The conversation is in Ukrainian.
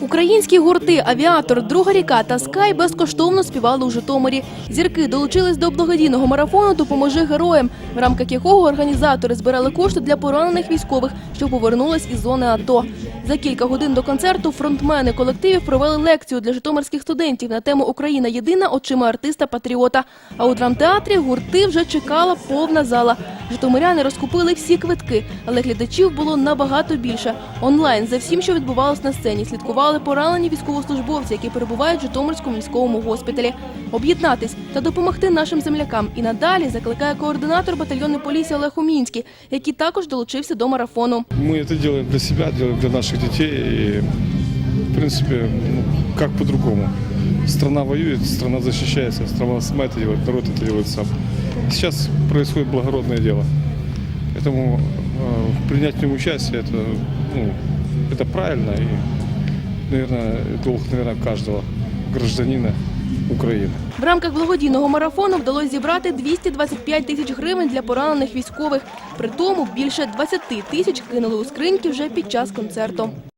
Українські гурти Авіатор, Друга ріка та Скай безкоштовно співали у Житомирі. Зірки долучились до благодійного марафону Допоможи героям, в рамках якого організатори збирали кошти для поранених військових, що повернулись із зони АТО. За кілька годин до концерту фронтмени колективів провели лекцію для житомирських студентів на тему Україна єдина очима артиста-патріота. А у драмтеатрі гурти вже чекала повна зала. Житомиряни розкупили всі квитки, але глядачів було набагато більше. Онлайн за всім, що відбувалось на сцені, слідкували поранені військовослужбовці, які перебувають в Житомирському міському госпіталі. Об'єднатись та допомогти нашим землякам і надалі закликає координатор батальйону поліції Олег Умінський, який також долучився до марафону. Мы это делаем для себя, делаем для наших детей. И, в принципе, ну, как по-другому. Страна воюет, страна защищается, страна сама это делает, народ это делает сам. Сейчас происходит благородное дело. Поэтому э, принять в нем участие это, ну, это правильно и, наверное, долг, наверное, каждого гражданина Украины. В рамках благодійного марафону вдалося зібрати 225 тисяч гривень для поранених військових. При тому більше 20 тисяч кинули у скриньки вже під час концерту.